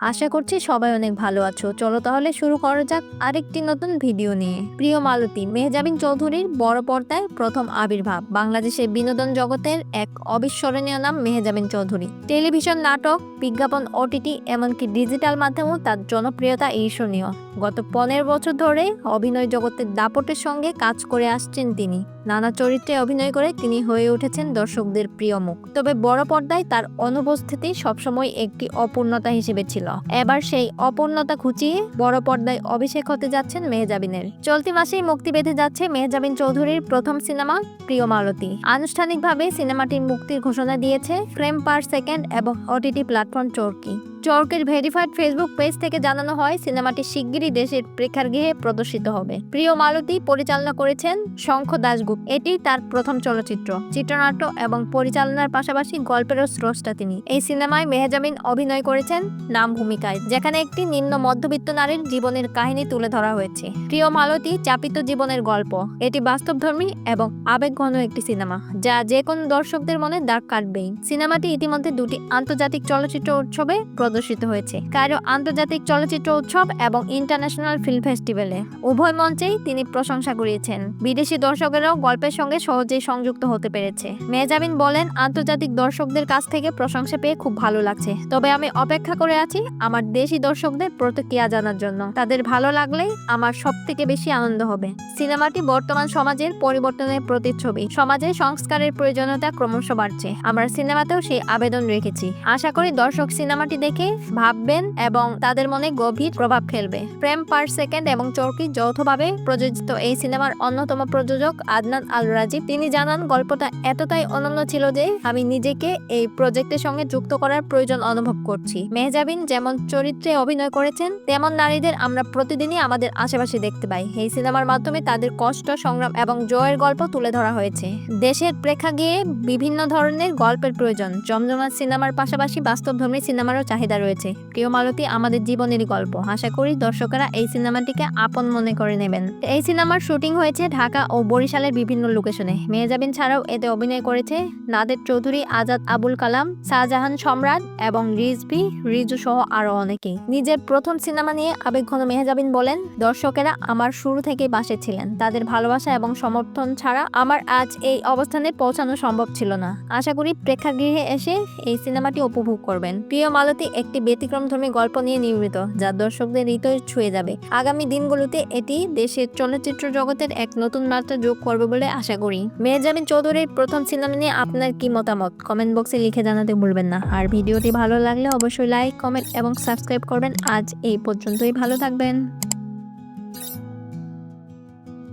আশা করছি সবাই অনেক ভালো আছো। চলো তাহলে শুরু করা যাক আরেকটি নতুন ভিডিও নিয়ে। প্রিয় মালতী, মেহজাবিন চৌধুরীর বড় পর্দায় প্রথম আবির্ভাব, বাংলাদেশের বিনোদন জগতের এক অবিস্মরণীয় নাম মেহজাবিন চৌধুরী। টেলিভিশন নাটক, বিজ্ঞাপন, ওটিটি, এমনকি ডিজিটাল মাধ্যমেও তার জনপ্রিয়তা ঈর্ষণীয়। গত পনেরো বছর ধরে অভিনয় জগতের দাপটের সঙ্গে কাজ করে আসছেন তিনি। নানা চরিত্রে অভিনয় করে তিনি হয়ে উঠেছেন দর্শকদের প্রিয় মুখ। তবে বড় পর্দায় তার অনুপস্থিতি সবসময় একটি অপূর্ণতা হিসেবে ছিল। এবার সেই অপূর্ণতা খুঁচিয়ে বড় পর্দায় অভিষেক হতে যাচ্ছেন মেহজাবিনের। চলতি মাসেই মুক্তি পেতে যাচ্ছে মেহজাবিন চৌধুরীর প্রথম সিনেমা প্রিয় মালতী আনুষ্ঠানিকভাবে সিনেমাটির মুক্তির ঘোষণা দিয়েছে ফ্রেম পার সেকেন্ড এবং ওটিটি প্ল্যাটফর্ম চরকি। চরকের ভেরিফাইড ফেসবুক পেজ থেকে জানানো হয়, সিনেমাটি শিগগিরই দেশের প্রেক্ষাগৃহে প্রদর্শিত হবে। প্রিয় মালতী পরিচালনা করেছেন শঙ্খ দাশগুপ্ত। এটি তার প্রথম চলচ্চিত্র, চিত্রনাট্য এবং পরিচালনার পাশাপাশি গল্পেরও স্রষ্টা তিনি। এই সিনেমায় মেহজামিন অভিনয় করেছেন নাম ভূমিকায়, যেখানে একটি নিম্ন মধ্যবিত্ত নারীর জীবনের কাহিনী তুলে ধরা হয়েছে। প্রিয় মালতী, চাপিত জীবনের গল্প। এটি বাস্তবধর্মী এবং আবেগঘন একটি সিনেমা, যা যে কোনো দর্শকদের মনে দাগ কাটবেই। সিনেমাটি ইতিমধ্যে দুটি আন্তর্জাতিক চলচ্চিত্র উৎসবে প্রদর্শিত হয়েছে। কায়রো আন্তর্জাতিক চলচ্চিত্র উৎসব এবং ইন্টারন্যাশনাল ফিল্ম ফেস্টিভ্যালে। উভয় মঞ্চেই তিনি প্রশংসা কুড়িয়েছেন। বিদেশি দর্শকেরাও গল্পের সঙ্গে সহজেই সংযুক্ত হতে পেরেছে। মেহজাবিন বলেন, আন্তর্জাতিক দর্শকদের কাছ থেকে প্রশংসা পেয়ে খুব ভালো লাগছে। তবে আমি অপেক্ষা করে আছি আমার দেশি দর্শকদের প্রতিক্রিয়া জানার জন্য। তাদের ভালো লাগলেই আমার সব থেকে বেশি আনন্দ হবে। সিনেমাটি বর্তমান সমাজের পরিবর্তনের প্রতিচ্ছবি। সমাজে সংস্কারের প্রয়োজনীয়তা ক্রমশ বাড়ছে। আমরা সিনেমাতেও সেই আবেদন রেখেছি। আশা করি দর্শক সিনেমাটি দেখে ভাববেন এবং তাদের মনে গভীর প্রভাব ফেলবে। প্রেম পার সেকেন্ড এবং চরকি যৌথভাবে প্রযোজিত এই সিনেমার অন্যতম প্রযোজক আদনান আল রাজীব তিনি জানান, গল্পটা এতটাই অনন্য ছিল যে আমি নিজেকে এই প্রজেক্টের সঙ্গে যুক্ত করার প্রয়োজন অনুভব করছি। মেহজাবিন যেমন চরিত্রে অভিনয় করেছেন, তেমন নারীদের আমরা প্রতিদিনই আমাদের আশেপাশে দেখতে পাই। এই সিনেমার মাধ্যমে তাদের কষ্ট, সংগ্রাম এবং জয়ের গল্প তুলে ধরা হয়েছে। দেশের প্রেক্ষাগৃহে বিভিন্ন ধরনের গল্পের প্রয়োজন। জমজমাট সিনেমার পাশাপাশি বাস্তবধর্মী সিনেমারও চাহিদা রয়েছে। প্রিয় মালতী, আমাদের জীবনেরই গল্প। আশা করি দর্শকেরা এই সিনেমাটিকে আপন মনে করে নেবেন। এই সিনেমার শুটিং হয়েছে ঢাকা ও বরিশালের বিভিন্ন লোকেশনে। মেহজাবিন ছাড়াও এতে অভিনয় করেছে নাদের চৌধুরী, আজাদ আবুল কালাম, শাহজাহান সম্রাট এবং রিজভি, রিজু সহ আরও অনেকেই নিজের প্রথম সিনেমা নিয়ে আবেগঘন মেহজাবিন বলেন, দর্শকেরা আমার শুরু থেকেই বাসে ছিলেন। তাদের ভালোবাসা এবং সমর্থন ছাড়া আমার আজ এই অবস্থানে পৌঁছানো সম্ভব ছিল না। আশা করি প্রেক্ষাগৃহে এসে এই সিনেমাটি উপভোগ করবেন। প্রিয় মালতী একটি ব্যতিক্রমধর্মী গল্প নিয়ে নির্মিত, যা দর্শকদের হৃদয় ছুঁয়ে যাবে। আগামী দিনগুলোতে এটি দেশের চলচ্চিত্র জগতের এক নতুন মাত্রা যোগ করবে বলে আশা করি। মেহজাবিন চৌধুরীর প্রথম সিনেমা নিয়ে আপনার কি মতামত? কমেন্ট বক্সে লিখে জানাতে ভুলবেন না। আর ভিডিওটি ভালো লাগলে অবশ্যই লাইক, কমেন্ট এবং সাবস্ক্রাইব করবেন। আজ এই পর্যন্তই। ভালো থাকবেন।